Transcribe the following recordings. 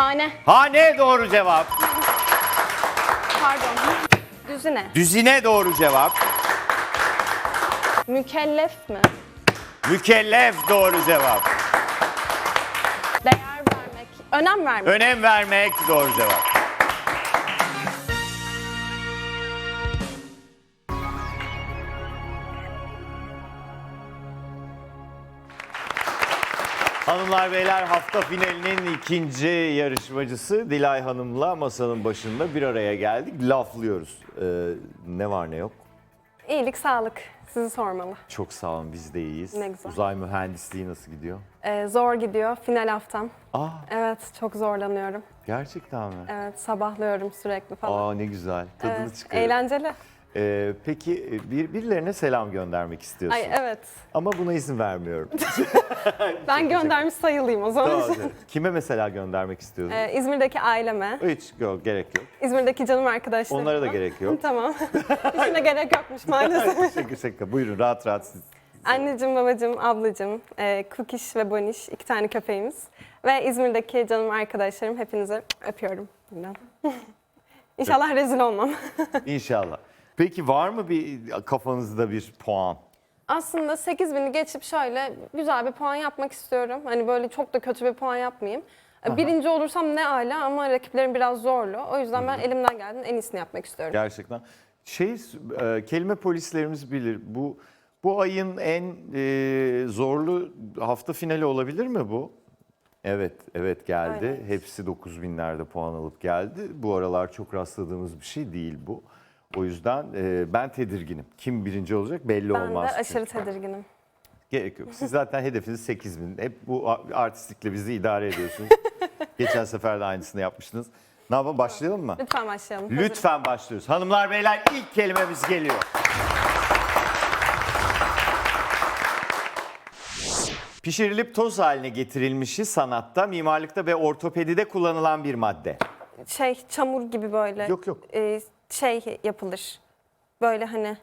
Hane. Hane doğru cevap. Pardon. Düzine. Düzine doğru cevap. Mükellef mi? Mükellef doğru cevap. Değer vermek. Önem vermek. Önem vermek doğru cevap. Hanımlar beyler hafta finalinin ikinci yarışmacısı Dilay Hanım'la masanın başında bir araya geldik. Laflıyoruz. Ee, ne var ne yok. İyilik, sağlık. Sizi sormalı. Çok sağ olun biz de iyiyiz. Ne güzel. Uzay mühendisliği nasıl gidiyor? Ee, zor gidiyor. Final haftam. Aa Evet, çok zorlanıyorum. gerçekten mi? Evet, sabahlıyorum sürekli falan. Aa ne güzel. Tadını evet, çıkarın. eğlenceli. Ee, peki e, bir, birilerine selam göndermek istiyorsun. Ay evet. Ama buna izin vermiyorum. Ben göndermiş sayılayım o zaman. Evet. Kime mesela göndermek istiyorsun? Ee, İzmir'deki aileme, Hiç yok, gerek yok. İzmir'deki canım arkadaşlarıma. Onlara da gerek yok. tamam. Hiçbirine gerek yokmuş maalesef. şaka şaka. Buyurun rahat rahat siz. Anneciğim, babacığım, ablacığım, e, Kukiş ve Boniş iki tane köpeğimiz. Ve İzmir'deki canım arkadaşlarım hepinizi öpüyorum. buradan. İnşallah rezil olmam. İnşallah. Peki var mı bir kafanızda bir puan? Aslında 8000'i geçip şöyle güzel bir puan yapmak istiyorum. Hani böyle çok da kötü bir puan yapmayayım. E, Birinci olursam ne ala ama rakiplerim biraz zorlu. O yüzden ben elimden geldiğin en iyisini yapmak istiyorum. Gerçekten. Şey, e, kelime polislerimiz bilir. Bu bu ayın en e, zorlu hafta finali olabilir mi bu? Evet, evet geldi. Aynen. Hepsi 9000'lerde puan alıp geldi. Bu aralar çok rastladığımız bir şey değil bu. O yüzden e, ben tedirginim. Kim birinci olacak belli Ben olmaz. de aşırı çünkü. tedirginim. Gerek yok. Siz zaten hedefiniz 8000. Hep bu artistlikle bizi idare ediyorsunuz. Geçen sefer de aynısını yapmıştınız. Ne yapalım başlayalım mı? Lütfen başlayalım. Hazırım. Lütfen başlıyoruz. Hanımlar beyler ilk kelimemiz geliyor. Pişirilip toz haline getirilmişi sanatta, mimarlıkta ve ortopedide kullanılan bir madde. Şey çamur gibi böyle. Yok, yok. e, şey yapılır. Böyle hani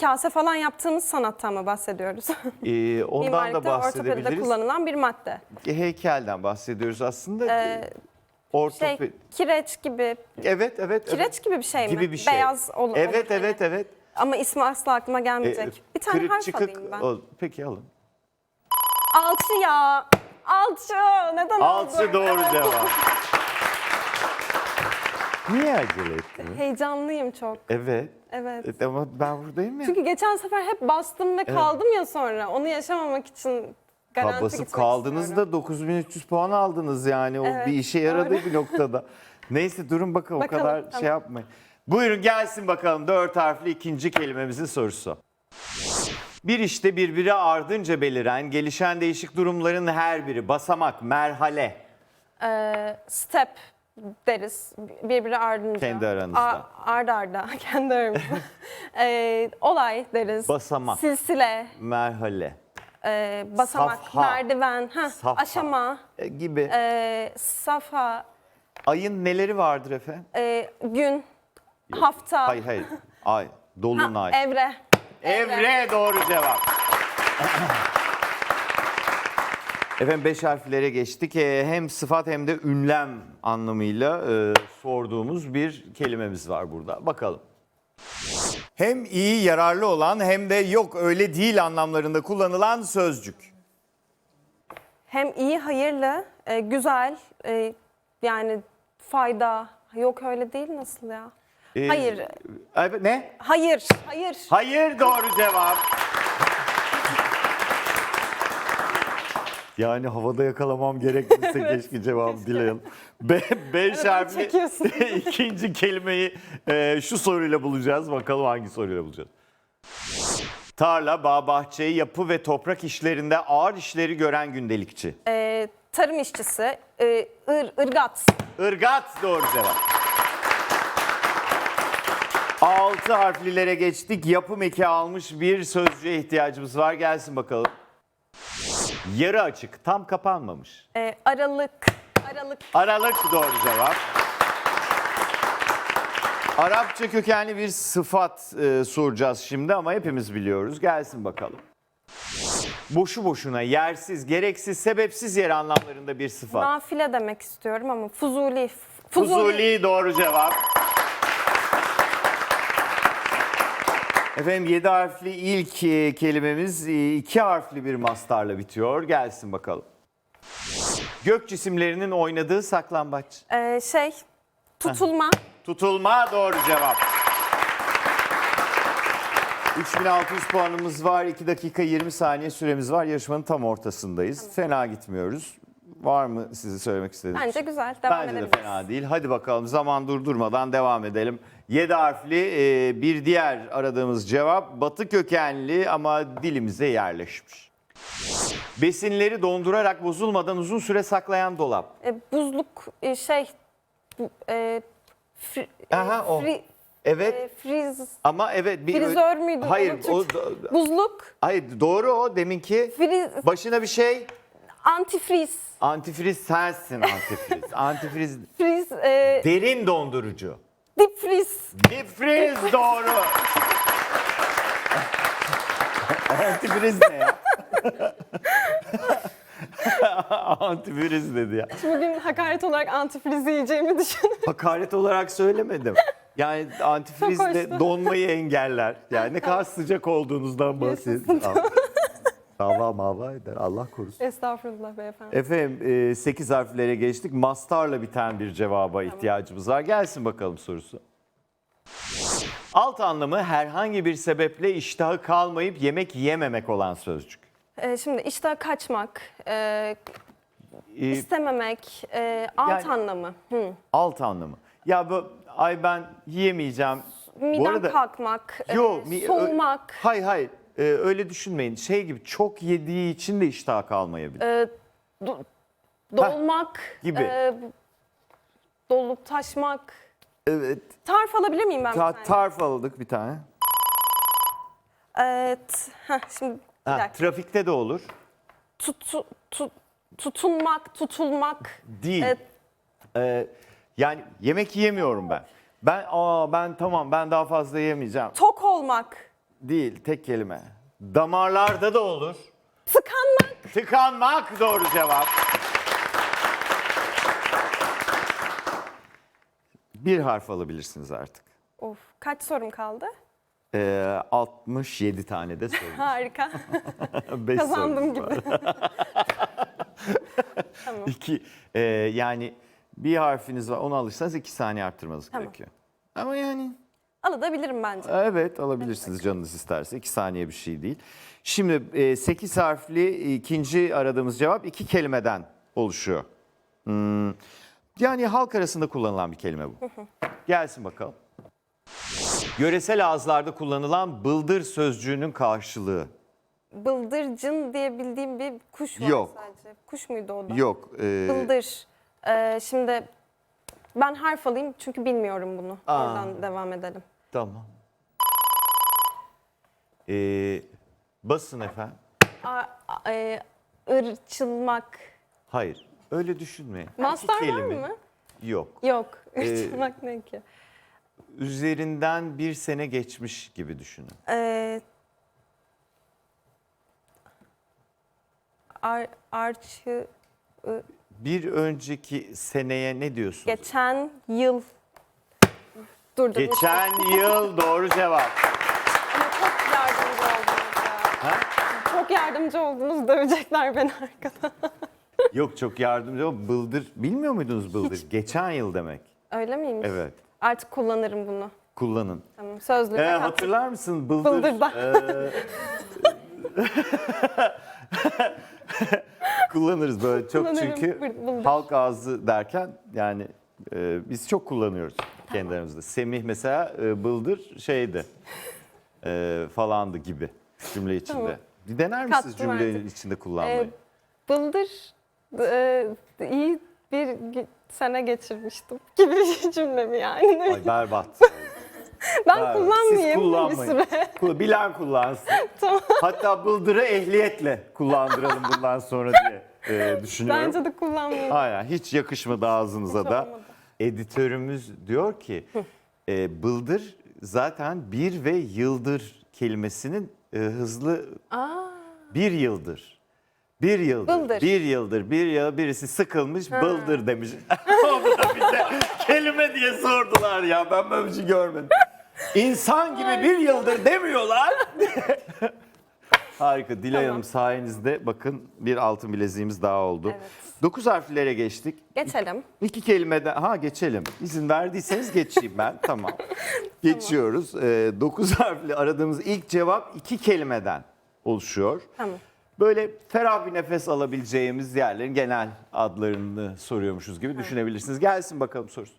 kase falan yaptığımız sanattan mı bahsediyoruz? Ee, ondan da Mimarlıkta, ortopedide bahsedebiliriz. kullanılan bir madde. Heykelden bahsediyoruz aslında. Ee, Ortoped... Şey kireç gibi, Evet, evet. kireç evet. gibi bir şey mi? Gibi bir şey. Beyaz ol- olur. Evet, hani. evet, evet. Ama ismi asla aklıma gelmeyecek. Ee, bir tane harf çıkık alayım ben. ol- Peki alın. Alçı ya. Alçı. Neden Alçı oldu? doğru Evet. cevap. Niye acele ettin? Heyecanlıyım çok. Evet. Evet. E, Ama ben buradayım ya. Çünkü geçen sefer hep bastım ve kaldım ya sonra. Onu yaşamamak için garanti Ha, basıp gitmek kaldınız istiyorum. da 9300 puan aldınız yani. O Evet, bir işe yaradı doğru. bir noktada. Neyse durun bakalım, Bakalım, o kadar tamam. şey yapmayın. Buyurun gelsin bakalım dört harfli ikinci kelimemizin sorusu. Bir işte birbiri ardınca beliren, gelişen değişik durumların her biri. Basamak, merhale. Ee, step deriz. Birbiri ardınca. Kendi aranızda. A- ard arda. Kendi aramızda. Ee, olay deriz. Basamak. Silsile. Merhale e, basamak. Safha. Merdiven. Heh, Safha. aşama. e, gibi. E, safa. Ayın neleri vardır efendim? e, gün. Hafta. Hayır hayır. Ay, ha, dolunay. evre. Evre doğru cevap. Efendim beş harflere geçtik. Ee, Hem sıfat hem de ünlem anlamıyla e, sorduğumuz bir kelimemiz var burada. Bakalım. Hem iyi, yararlı olan hem de yok öyle değil anlamlarında kullanılan sözcük. Hem iyi, hayırlı, e, güzel, e, yani fayda. Yok öyle değil nasıl ya? Ee, Hayır. Evet, ne? Hayır, hayır. Hayır doğru cevap. Yani havada yakalamam gerekirse keşke cevabı dileyelim. Be beş harfli ikinci kelimeyi e, şu soruyla bulacağız. Bakalım hangi soruyla bulacağız. Tarla, bağ, bahçe, yapı ve toprak işlerinde ağır işleri gören gündelikçi. E, tarım işçisi, e, ır, ırgat. Irgat doğru cevap. Altı harflilere geçtik. Yapım eki almış bir sözcüğe ihtiyacımız var. Gelsin bakalım. Yarı açık, tam kapanmamış. E, aralık, aralık. Aralık doğru cevap. Arapça kökenli bir sıfat e, soracağız şimdi ama hepimiz biliyoruz. Gelsin bakalım. boşu boşuna, yersiz, gereksiz, sebepsiz yere anlamlarında bir sıfat. Nafile demek istiyorum ama fuzuli. Fuzuli doğru cevap. Efendim 7 harfli ilk e, kelimemiz e, iki harfli bir mastarla bitiyor. Gelsin bakalım. Gök cisimlerinin oynadığı saklambaç. Ee, şey, tutulma. Tutulma doğru cevap. 3600 puanımız var. 2 dakika 20 saniye süremiz var. Yarışmanın tam ortasındayız. Fena gitmiyoruz. Var mı size söylemek istediğiniz? Bence güzel. Devam Bence de edebiliriz. fena değil. Hadi bakalım zaman durdurmadan devam edelim. 7 harfli e, bir diğer aradığımız cevap batı kökenli ama dilimize yerleşmiş. Besinleri dondurarak bozulmadan uzun süre saklayan dolap. Ee, buzluk e, şey, bu, e, fri, e, Aha, o. fri- Evet e, friz, ama evet bir frizör müydü? Hayır Onun o Türk- Buzluk, hayır doğru o deminki friz, başına bir şey antifriz, antifriz sensin antifriz. antifriz friz, e, derin dondurucu. Dip friz. Difriz doğru. Antifriz ne ya? Antifriz dedi ya. Bugün hakaret olarak antifriz yiyeceğimi düşünüyorum. Hakaret olarak söylemedim. Yani antifriz Çok de hoştu. donmayı engeller. Yani ne kadar sıcak olduğunuzdan bahsedin. Dava mava eder Allah korusun. Estağfurullah beyefendi. Efendim 8 harflere geçtik. Mastarla biten bir cevaba ihtiyacımız var. Gelsin bakalım sorusu. Alt anlamı herhangi bir sebeple iştahı kalmayıp yemek yememek olan sözcük. Ee, şimdi işte kaçmak, e, Ee, istememek, e, alt Yani- anlamı. Hı. alt anlamı. Ya bu ay ben yiyemeyeceğim. Miden arada- kalkmak, e, Yo, mi- ö- soğumak, Hayır hayır Ee, öyle düşünmeyin. Şey gibi çok yediği için de iştah kalmayabilir. e, do- dolmak, gibi. e, dolup taşmak. evet. Tarif alabilir miyim ben Ta- bir tane? tarif aldık bir tane. Evet. Heh, şimdi bir Ha, dakika. trafikte de olur. Tutu- tu- tutunmak, tutulmak. Değil. e, Ee, yani yemek yiyemiyorum ben. Ben aa ben tamam ben daha fazla yemeyeceğim. tok olmak, Değil tek kelime. Damarlarda da olur. tıkanmak. Tıkanmak doğru cevap. Bir harf alabilirsiniz artık. Of, kaç sorum kaldı? Ee, 67 tane de sorun. Harika. Beş Kazandım sorumuz gibi. var. İki, e, yani bir harfiniz var onu alırsanız iki saniye arttırmanız Tamam. gerekiyor. Ama yani Alabilirim bence. Evet alabilirsiniz canınız isterse. İki saniye bir şey değil. Şimdi 8 harfli ikinci aradığımız cevap iki kelimeden oluşuyor. Hmm, Yani halk arasında kullanılan bir kelime bu. Gelsin bakalım. Yöresel ağızlarda kullanılan bıldır sözcüğünün karşılığı. Bıldırcın diye bildiğim bir kuş var Yok. sadece. Kuş muydu o da? Yok. e, Bıldır. Ee, şimdi ben harf alayım çünkü bilmiyorum bunu. Aa. Oradan devam edelim. Tamam. E, basın efendim. A, a- e, ırçılmak. Hayır. Öyle düşünmeyin. İki Mastar var mı? Yok. Yok. Ee, Irçılmak ne ki? Üzerinden bir sene geçmiş gibi düşünün. Ee, ar, arçı Bir önceki seneye ne diyorsunuz? geçen yıl. Dur dur. Geçen yıl doğru cevap. Ama çok yardımcı oldunuz ya. Ha? Çok yardımcı oldunuz. Dövecekler beni arkada. Yok çok yardımcı ol. Bıldır. Bilmiyor muydunuz bıldır? Geçen yıl demek. Öyle miymiş? Evet. Artık kullanırım bunu. Kullanın. Tamam. Sözlüğüne Ee, kat- hatırlar mısın bıldır? Bıldır'da. Ee, kullanırız böyle çok Kullanırım, çünkü bır- bıldır. halk ağzı derken yani e, biz çok kullanıyoruz kendi aramızda. Semih mesela e, bıldır şeydi e, falandı gibi cümle içinde. Tamam. Bir dener misiniz Kattım cümle artık. içinde kullanmayı? Ee, bıldır e, iyi bir ge- sene geçirmiştim gibi bir cümle mi yani? Ay berbat. ben berbat. kullanmayayım Siz bir kullanmayın. süre. Kul- Bilen kullansın. Tamam. Hatta bıldırı ehliyetle kullandıralım bundan sonra diye e, düşünüyorum. Bence de kullanmayayım. Aynen hiç yakışmadı ağzınıza da. olmadı. Editörümüz diyor ki e, bıldır zaten bir ve yıldır kelimesinin e, hızlı Aa, Bir yıldır. Bir yıldır. Bıldır. Bir yıldır. Bir yıl birisi sıkılmış bıldır demiş. Bu da bize kelime diye sordular ya. Ben böyle bir şey görmedim. İnsan gibi bir yıldır demiyorlar. Harika. Dilay. Hanım sayenizde bakın bir altın bileziğimiz daha oldu. Evet. Dokuz harflere geçtik. Geçelim. İki kelimeden, ha geçelim. İzin verdiyseniz geçeyim ben. tamam. Geçiyoruz. Ee, dokuz harfli aradığımız ilk cevap iki kelimeden oluşuyor. Tamam. Böyle ferah bir nefes alabileceğimiz yerlerin genel adlarını soruyormuşuz gibi düşünebilirsiniz. Gelsin bakalım sorusu.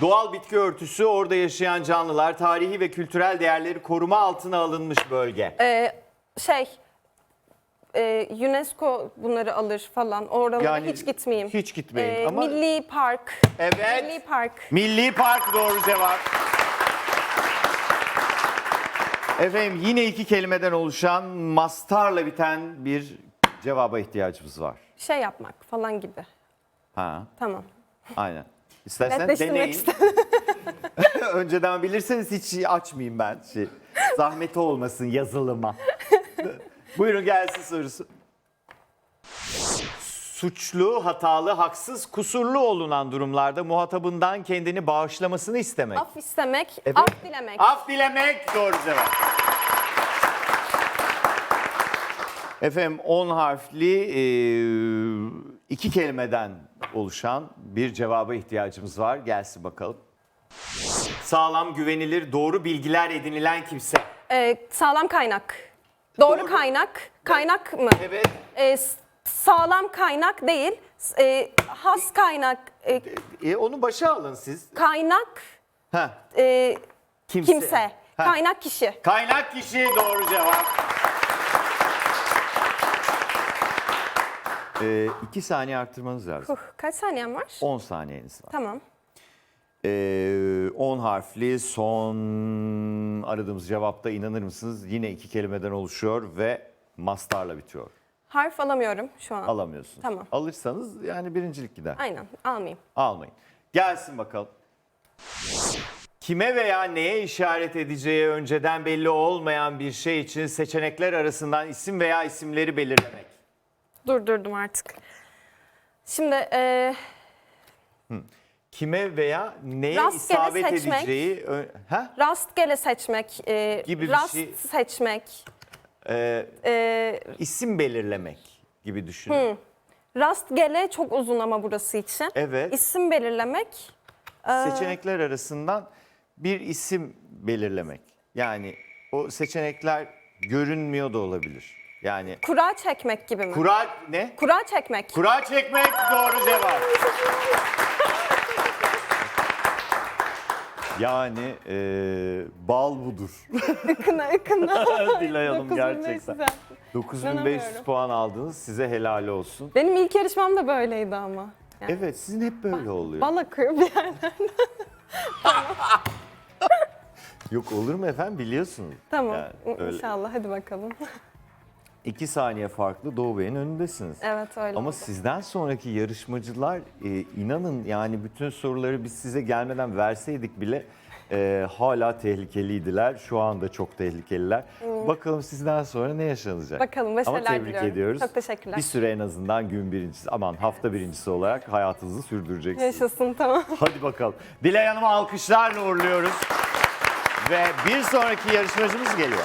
Doğal bitki örtüsü, orada yaşayan canlılar, tarihi ve kültürel değerleri koruma altına alınmış bölge. Ee, şey e, UNESCO bunları alır falan. Oralara Yani hiç gitmeyeyim. hiç gitmeyin Ee, ama- Milli Park. Evet. Milli Park. Milli Park doğru cevap. Efendim yine iki kelimeden oluşan mastarla biten bir cevaba ihtiyacımız var. Şey yapmak falan gibi. Ha, Tamam. aynen. İstersen Netleştirmek deneyin. istedim. Önceden bilirseniz hiç açmayayım ben. Şey, zahmeti olmasın yazılıma. Buyurun gelsin sorusu. Suçlu, hatalı, haksız, kusurlu olunan durumlarda muhatabından kendini bağışlamasını istemek. Af istemek, af dilemek. Af dilemek doğru cevap. Efendim 10 harfli e, iki kelimeden oluşan bir cevaba ihtiyacımız var. Gelsin bakalım. Sağlam, güvenilir, doğru bilgiler edinilen kimse. Ee, sağlam kaynak. Doğru, Doğru. kaynak. Kaynak mı? Evet. Ee, sağlam kaynak değil. S- e, has kaynak. e, E, onu başa alın siz. kaynak Heh, e, kimse. kimse. Heh. Kaynak kişi. Kaynak kişi doğru cevap. E, iki saniye arttırmanız lazım. Huh, kaç saniyem var? 10 saniyeniz var. Tamam. Ee, 10 harfli son aradığımız cevapta inanır mısınız yine iki kelimeden oluşuyor ve mastarla bitiyor. Harf alamıyorum şu an. Alamıyorsunuz. Tamam. Alırsanız yani birincilik gider. Aynen almayayım. Almayın. Gelsin bakalım. Kime veya neye işaret edeceği önceden belli olmayan bir şey için seçenekler arasından isim veya isimleri belirlemek. Durdurdum artık. Şimdi e, Kime veya neye Rastgele isabet seçmek. edeceği... Ha? rastgele seçmek, e, Gibi bir rast şey. seçmek, Ee, e, isim belirlemek gibi düşünün. rastgele çok uzun ama burası için. Evet. İsim belirlemek, seçenekler arasından bir isim belirlemek. Yani o seçenekler görünmüyor da olabilir. Yani kura çekmek gibi mi? kura ne? kura çekmek. Kura çekmek doğru cevap. Yani eee, bal budur. Ikına ıkına. Dilay Hanım 9500 gerçekten. güzel. 9500 İnanamıyorum. puan aldınız. Size helal olsun. Benim ilk yarışmam da böyleydi ama. Yani Evet sizin hep böyle oluyor. Bal akıyor bir yerden. Yok olur mu efendim biliyorsunuz. Tamam. Yani öyle. İnşallah hadi bakalım. İki saniye farklı Doğu Bey'in önündesiniz. evet öyle. Ama oldu. sizden sonraki yarışmacılar e, inanın yani bütün soruları biz size gelmeden verseydik bile e, hala tehlikeliydiler. Şu anda çok tehlikeliler. Bakalım sizden sonra ne yaşanacak? Bakalım, Ama başarılar tebrik diliyorum. ediyoruz. Çok teşekkürler. Bir süre en azından gün birincisi aman hafta birincisi olarak hayatınızı sürdüreceksiniz. Yaşasın tamam. Hadi bakalım. Dilay Hanım'ı alkışlarla uğurluyoruz. Ve bir sonraki yarışmacımız geliyor.